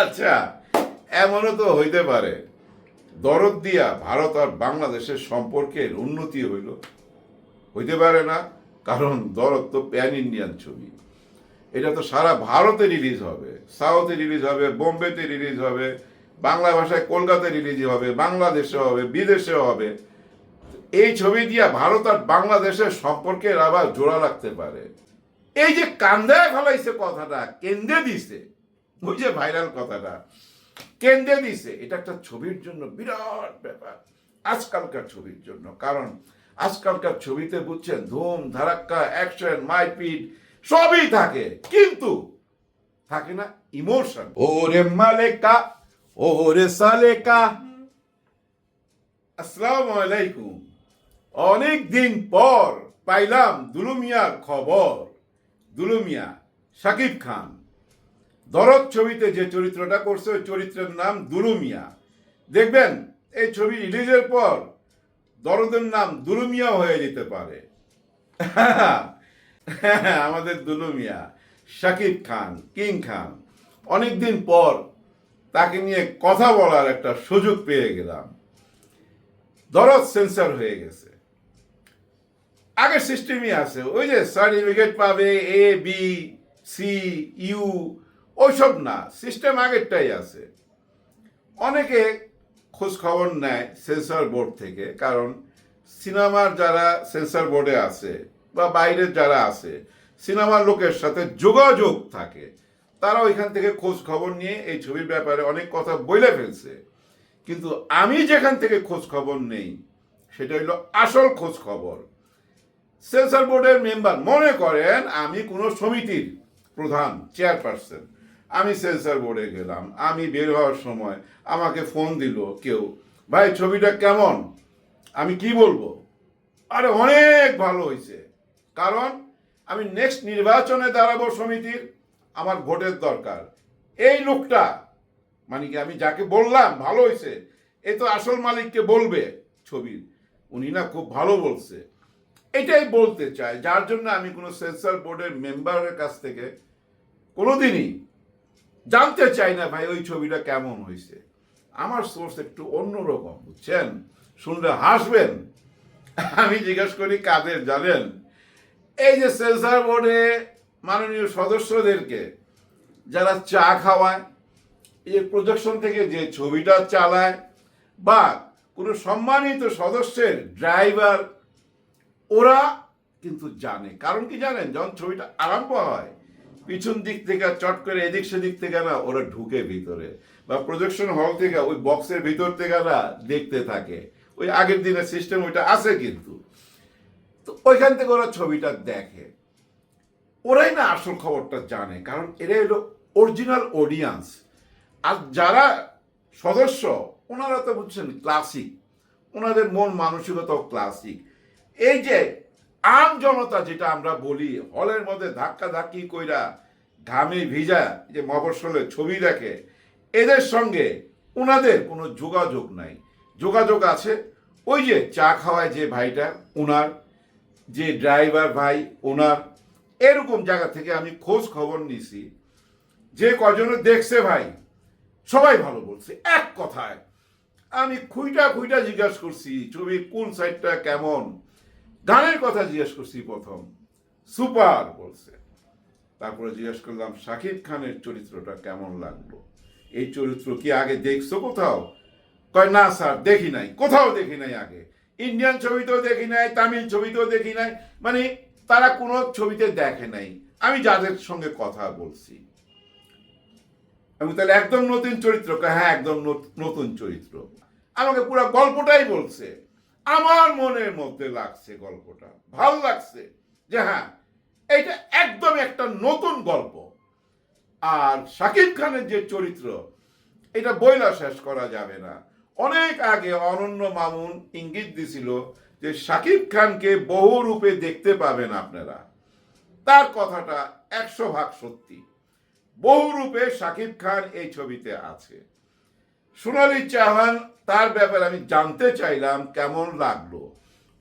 আচ্ছা এমনও তো হইতে পারে। দরদ দিয়া ভারত আর বাংলাদেশের সম্পর্কের উন্নতি হইল। হইতে পারে না, কারণ দরদ তো প্যান ইন্ডিয়ান ছবি। এটা তো সারা ভারতে রিলিজ হবে সাউথে রিলিজ হবে, বোম্বেতে রিলিজ হবে, বাংলা ভাষায় কলকাতায় রিলিজ হবে বাংলাদেশে হবে বিদেশে হবে। এই ছবি দিয়া ভারত আর বাংলাদেশের সম্পর্কের আবার জোড়া রাখতে পারে। এই যে কান্দায় ফেলাইছে কথাটা, কেন্দ্রে দিছে। ওই যে ভাইরাল কথাটা। কেন্দ্রে দিছে। এটা একটা ছবির জন্য বিরাট ব্যাপার। আজকালকার ছবির জন্য। কারণ আজকালকার ছবিতে বুঝছেন, ধুম, ধারাক্কা অ্যাকশন মারপিট সবই থাকে। কিন্তু থাকে না ইমোশন ওরে মালেকা, ওরে সালেকা। আসসালামু আলাইকুম। অনেক দিন পর পাইলাম দুলুমিয়ার খবর। দুলুমিয়া, শাকিব খান। দরদ ছবিতে যে চরিত্রটা করছে, ওই চরিত্রের নাম দুলুমিয়া দেখবেন, এই ছবি রিলিজের পর দরদের নাম দুলুমিয়া হয়ে যেতে পারে। আমাদের দুলুমিয়া শাকিব খান, কিং খান, অনেকদিন পর তাকে নিয়ে কথা বলার একটা সুযোগ পেয়ে গেলাম। দরদ সেন্সার হয়ে গেছে। আগের সিস্টেমই আছে, ওই যে সার্টিফিকেট পাবে এ বি সি ইউ ওইসব না সিস্টেম আগেরটাই আছে। অনেকে খোঁজ খবর নেয় সেন্সর বোর্ড থেকে, কারণ সিনেমার যারা সেন্সর বোর্ডে আছে বা বাইরের যারা আছে, সিনেমার লোকের সাথে যোগাযোগ থাকে। তারা ওইখান থেকে খোঁজ খবর নিয়ে এই ছবির ব্যাপারে অনেক কথা বলে ফেলছে। কিন্তু আমি যেখান থেকে খোঁজ খবর নেই, সেটা হইল আসল খোঁজ খবর সেন্সর বোর্ডের মেম্বার মনে করেন, আমি কোনো সমিতির প্রধান চেয়ারপারসন আমি সেন্সর বোর্ডে গেলাম, আমি বের হওয়ার সময় আমাকে ফোন দিল কেউ, ভাই, ছবিটা কেমন? আমি কি বলব? আরে অনেক ভালো হয়েছে, কারণ আমি নেক্সট নির্বাচনে দাঁড়াবো সমিতির, আমার ভোটের দরকার। এই লোকটা মানে কি আমি যাকে বললাম, ভালো হয়েছে, এ তো আসল মালিককে বলবে ছবির, উনি না খুব ভালো বলছে। এটাই বলতে চাই, যার জন্য আমি কোনো সেন্সর বোর্ডের মেম্বারের কাছ থেকে কোনোদিনই জানতে চাই না ভাই, ওই ছবিটা কেমন হয়েছে? আমার সোর্স একটু অন্যরকম, বুঝছেন? শুনলে হাসবেন। আমি জিজ্ঞেস করি, কাদের জানেন? এই যে সেন্সর বোর্ডে মাননীয় সদস্যদেরকে যারা চা খাওয়ায়, এই যে প্রজেকশন থেকে যে ছবিটা চালায়, বা কোনো সম্মানিত সদস্যের ড্রাইভার ওরা কিন্তু জানে। কারণ কি জানেন? যখন ছবিটা আরম্ভ হয় পিছন দিক থেকে চট করে এদিক সেদিক থেকে না ওরা ঢুকে ভিতরে। বা প্রজেকশন হল থেকে ওই বক্সের ভিতর থেকে না দেখতে থাকে। ওই আগের দিনের সিস্টেম ওইটা আছে কিন্তু। তো ওইখান থেকে ওরা ছবিটা দেখে। ওরাই না আসল খবরটা জানে, কারণ এরা হলো অরিজিনাল অডিয়েন্স আর যারা সদস্য, ওনারা তো বুঝছেন ক্লাসিক ওনাদের মন মানসিকতাও ক্লাসিক এই যে আম জনতা যেটা আমরা বলি, হলের মধ্যে ধাক্কা ধাক্কি কইরা ঘামে ভিজা যে মফস্বলে ছবি দেখে, এদের সঙ্গে ওনাদের কোনো যোগাযোগ নাই। যোগাযোগ আছে, ওই যে চা খাওয়ায় যে ভাইটা ওনার যে ড্রাইভার ভাই ওনার এরকম জায়গা থেকে আমি খোঁজ খবর নিছি। যে কজনে দেখছে ভাই, সবাই ভালো বলছে, এক কথায়। আমি খুইটা খুইটা জিজ্ঞাসা করছি ছবি কোন সাইডটা কেমন? গানের কথা জিজ্ঞেস করছি প্রথম। সুপার বলছে। তারপরে জিজ্ঞেস করলাম, শাকিব খানের চরিত্রটা কেমন লাগল? এই চরিত্র কি আগে দেখছ কোথাও? কয়, না স্যার, দেখি নাই। কোথাও দেখি নাই আগে। ইন্ডিয়ান ছবিতেও দেখি নাই, তামিল ছবিতেও দেখি নাই। মানে তারা কোনো ছবিতে দেখে নাই। আমি যাদের সঙ্গে কথা বলছি। আমি তাহলে একদম নতুন চরিত্র? হ্যাঁ একদম নতুন চরিত্র। আমাকে পুরো গল্পটাই বলছে। আমার মনের মধ্যে লাগছে গল্পটা। ভালো লাগছে যে হ্যাঁ এটা একদম একটা নতুন গল্প। আর শাকিব খানের যে চরিত্র, এটা বইলা শেষ করা যাবে না। অনেক আগে অনন্য মামুন ইঙ্গিত দিছিল যে শাকিব খানকে বহু রূপে দেখতে পাবেন আপনারা। তার কথাটা একশো ভাগ সত্যি। বহু রূপে শাকিব খান এই ছবিতে আছে। সোনালি চাহান তার ব্যাপারে আমি জানতে চাইলাম কেমন লাগল।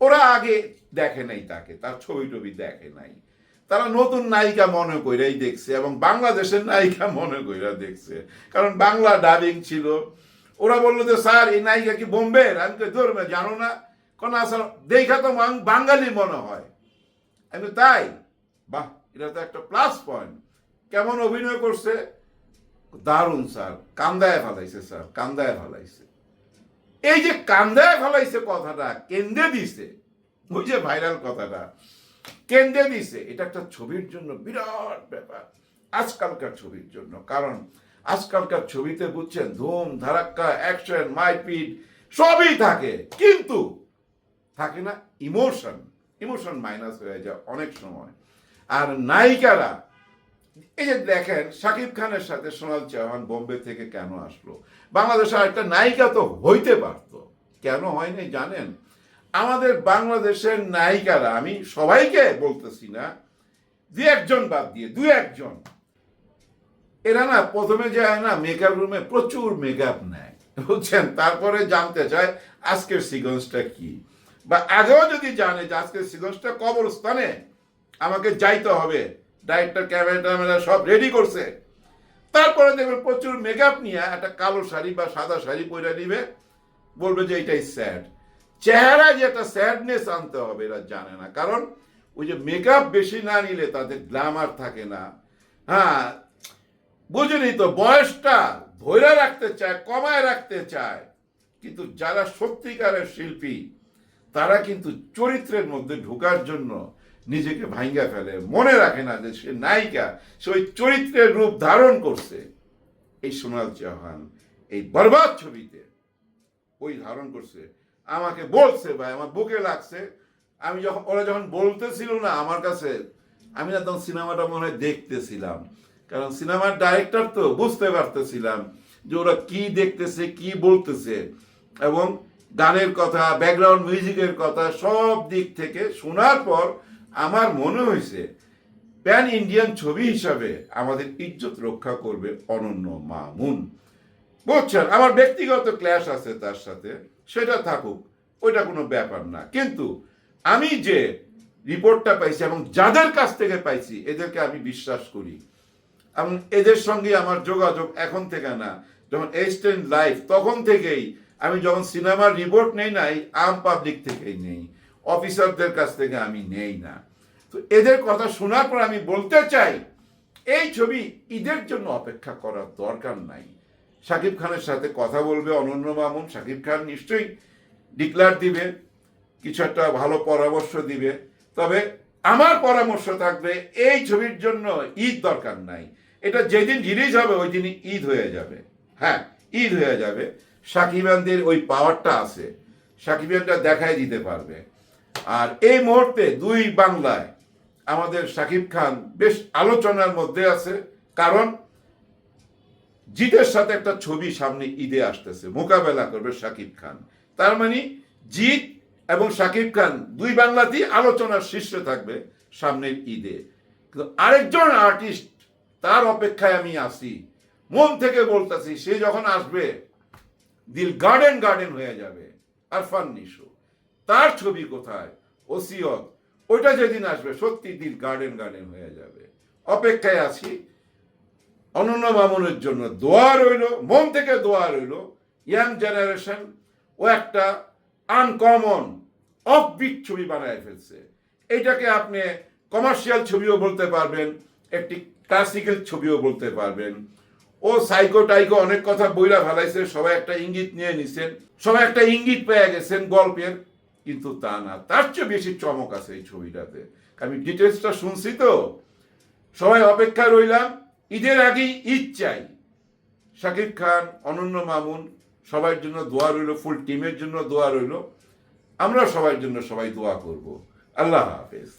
ওরা আগে দেখে নাই তাকে তার ছবি টবি দেখে নাই। তারা নতুন নায়িকা মনে কইরাই দেখছে এবং বাংলাদেশের নায়িকা মনে কইরা দেখছে। কারণ বাংলা ডাবিং ছিল। ওরা বলল যে স্যার এই নায়িকা কি বোম্বের আমি কই, ধরবে জানো না। কোন আসলে দেখা তো বাঙালি মনে হয়। আমি তাই? বাহ এটা তো একটা প্লাস পয়েন্ট কেমন অভিনয় করছে? দারুণ, স্যার। কান্দায় ফেলাইছে, স্যার। কান্দায় ফেলাইছে। এই যে কান্দায় ফেলাইছে কথাটা কেন্দ্রে দিছে। ওই যে ভাইরাল কথাটা কেন্দ্রে দিছে। এটা একটা ছবির জন্য বিরাট ব্যাপার, আজকালকার ছবির জন্য। কারণ আজকালকার ছবিতে বুঝছেন, ধুম, ধারাক্কা, অ্যাকশন, মারপিট, সবই থাকে। কিন্তু থাকে না, ইমোশন। ইমোশন মাইনাস হয়ে যায় অনেক সময়। আর নায়িকারা এই যে দেখেন শাকিব খানের সাথে সোনাল চৌহান বোম্বে থেকে কেন আসলো? বাংলাদেশে একটা নায়িকা তো হইতে পারতো। কেন হয়নি জানেন? আমাদের বাংলাদেশের নায়িকারা, আমি সবাইকে বলতেছি না, দু একজন বাদ দিয়ে, দু একজন। এরা না, প্রথমে যায় না মেকআপ রুমে প্রচুর মেকআপ নেয়, বুঝছেন? তারপরে জানতে চায়, আজকের সিকোয়েন্সটা কি? বা আগেও যদি জানে যে আজকের সিকোয়েন্সটা কবরস্থানে, আমাকে যাইতে হবে। ডাইরেক্টর, ক্যামেরা সব রেডি করছে। তারপরে দেখবেন প্রচুর মেকআপ নিয়ে একটা কালো শাড়ি বা সাদা শাড়ি পরে নিবে। বলবে যে এটাই স্যাড চেহারা যে একটা স্যাডনেস আনতে হবে, এরা জানে না। কারণ ওই যে মেকআপ বেশি না নিলে তাদের গ্ল্যামার থাকে না। হ্যাঁ বুঝলি তো, বয়সটা ধরে রাখতে চায়, কমায় রাখতে চায়। কিন্তু যারা সত্যিকারের শিল্পী, তারা কিন্তু চরিত্রের মধ্যে ঢোকার জন্য নিজেকে ভাঙ্গা ফেলে। মনে রাখে না যে সে নায়িকা, সে ওই চরিত্রের রূপ ধারণ করছে। এই সোনাল চৌহান এই বরবাদ ছবিতে ওই ধারণ করছে। আমাকে বলছে, ভাই, আমার বুকে লাগছে। আমি যখন, ওরা যখন বলতেছিল না আমার কাছে, আমি না তখন সিনেমাটা মনে হয় দেখতেছিলাম। কারণ সিনেমার ডাইরেক্টর তো বুঝতে পারতেছিলাম যে ওরা কি দেখতেছে, কি বলতেছে। এবং গানের কথা ব্যাকগ্রাউন্ড মিউজিকের কথা সব দিক থেকে শোনার পর আমার মনে হয়েছে প্যান ইন্ডিয়ান ছবি হিসাবে আমাদের ইজ্জত রক্ষা করবে অনন্য মামুন। বুঝছেন, আমার ব্যক্তিগত ক্ল্যাশ আছে তার সাথে, সেটা থাকুক, ওইটা কোনো ব্যাপার না। কিন্তু আমি যে রিপোর্টটা পাইছি এবং যাদের কাছ থেকে পাইছি, এদেরকে আমি বিশ্বাস করি। এবং এদের সঙ্গে আমার যোগাযোগ এখন থেকে না, যখন এক্সটেন্ড লাইফ তখন থেকেই আমি যখন সিনেমার রিপোর্ট নেই নাই, আম পাবলিক থেকেই নেই। অফিসারদের কাছ থেকে আমি নেই না। তো এদের কথা শোনার পর আমি বলতে চাই, এই ছবি ঈদের জন্য অপেক্ষা করার দরকার নাই। শাকিব খানের সাথে কথা বলবে অনন্য মামুন, শাকিব খান নিশ্চয়ই ডিক্লার দিবে, কিছু একটা ভালো পরামর্শ দিবে। তবে আমার পরামর্শ থাকবে, এই ছবির জন্য ঈদ দরকার নাই। এটা যেদিন রিলিজ হবে, ওই দিনই ঈদ হয়ে যাবে। হ্যাঁ ঈদ হয়ে যাবে। সাকিবানদের ওই পাওয়ারটা আছে। সাকিবানটা দেখাই দিতে পারবে। আর এই মুহূর্তে দুই বাংলায় আমাদের শাকিব খান বেশ আলোচনার মধ্যে আছে, কারণ জিতের সাথে একটা ছবি সামনে ঈদে আসতেছে, মোকাবেলা করবে শাকিব খান। তার মানে জিত এবং শাকিব খান দুই বাংলাতেই আলোচনার শীর্ষে থাকবে সামনের ঈদে। কিন্তু আরেকজন আর্টিস্ট, তার অপেক্ষায় আমি আসি মন থেকে বলতেছি, সে যখন আসবে, দিল গার্ডেন গার্ডেন হয়ে যাবে আর আরফান নিশো। তার ছবি কোথায়? ওসিয়ত। ওইটা যেদিন আসবে, সত্যি দিল গার্ডেন গার্ডেন হয়ে যাবে। অপেক্ষায় আছি। অনন্য মামুনের জন্য দোয়া রইল, মন থেকে দোয়া রইল। ইয়াং জেনারেশন, ও একটা আনকমন, অফবিট ছবি বানায় ফেলছে। এটাকে আপনি কমার্শিয়াল ছবিও বলতে পারবেন, একটি ক্লাসিক্যাল ছবিও বলতে পারবেন। ও সাইকো টাইকো অনেক কথা বইলা ফেলাইছে, সবাই একটা ইঙ্গিত নিয়ে নিছেন। সবাই একটা ইঙ্গিত পেয়ে গেছেন গল্পের। কিন্তু তা না। তার চেয়ে বেশি চমক আছে এই ছবিটাতে। আমি ডিটেলসটা শুনছি তো। সবাই অপেক্ষা রইলাম। ঈদের আগেই ঈদ চাই। শাকিব খান, অনন্য মামুন, সবার জন্য দোয়া রইল, ফুল টিমের জন্য দোয়া রইল। আমরা সবার জন্য সবাই দোয়া করব। আল্লাহ হাফেজ।